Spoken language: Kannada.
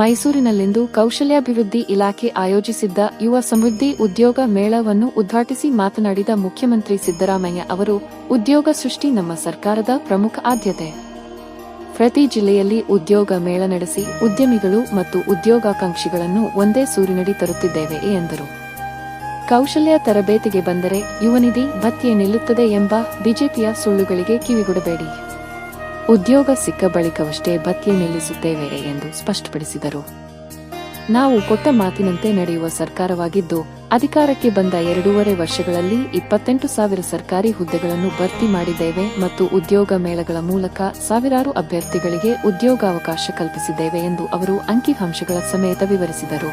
ಮೈಸೂರಿನಲ್ಲಿಂದು ಕೌಶಲ್ಯಾಭಿವೃದ್ಧಿ ಇಲಾಖೆ ಆಯೋಜಿಸಿದ್ದ ಯುವ ಸಮೃದ್ಧಿ ಉದ್ಯೋಗ ಮೇಳವನ್ನು ಉದ್ಘಾಟಿಸಿ ಮಾತನಾಡಿದ ಮುಖ್ಯಮಂತ್ರಿ ಸಿದ್ದರಾಮಯ್ಯ ಅವರು, ಉದ್ಯೋಗ ಸೃಷ್ಟಿ ನಮ್ಮ ಸರ್ಕಾರದ ಪ್ರಮುಖ ಆದ್ಯತೆ. ಪ್ರತಿ ಜಿಲ್ಲೆಯಲ್ಲಿ ಉದ್ಯೋಗ ಮೇಳ ನಡೆಸಿ ಉದ್ಯಮಿಗಳು ಮತ್ತು ಉದ್ಯೋಗಾಕಾಂಕ್ಷಿಗಳನ್ನು ಒಂದೇ ಸೂರಿನಡಿ ತರುತ್ತಿದ್ದೇವೆ ಎಂದರು. ಕೌಶಲ್ಯ ತರಬೇತಿಗೆ ಬಂದರೆ ಯುವನಿಧಿ ಭತ್ಯೆ ನಿಲ್ಲುತ್ತದೆ ಎಂಬ ಬಿಜೆಪಿಯ ಸುಳ್ಳುಗಳಿಗೆ ಕಿವಿಗೊಡಬೇಡಿ. ಉದ್ಯೋಗ ಸಿಕ್ಕ ಬಳಿಕವಷ್ಟೇ ಬತ್ತಿ ನಿಲ್ಲಿಸುತ್ತೇವೆ ಎಂದು ಸ್ಪಷ್ಟಪಡಿಸಿದರು. ನಾವು ಕೊಟ್ಟ ಮಾತಿನಂತೆ ನಡೆಯುವ ಸರ್ಕಾರವಾಗಿದ್ದು, ಅಧಿಕಾರಕ್ಕೆ ಬಂದ ಎರಡೂವರೆ ವರ್ಷಗಳಲ್ಲಿ ಇಪ್ಪತ್ತೆಂಟು ಸಾವಿರ ಸರ್ಕಾರಿ ಹುದ್ದೆಗಳನ್ನು ಭರ್ತಿ ಮಾಡಿದ್ದೇವೆ ಮತ್ತು ಉದ್ಯೋಗ ಮೇಳಗಳ ಮೂಲಕ ಸಾವಿರಾರು ಅಭ್ಯರ್ಥಿಗಳಿಗೆ ಉದ್ಯೋಗಾವಕಾಶ ಕಲ್ಪಿಸಿದ್ದೇವೆ ಎಂದು ಅವರು ಅಂಕಿಅಂಶಗಳ ಸಮೇತ ವಿವರಿಸಿದರು.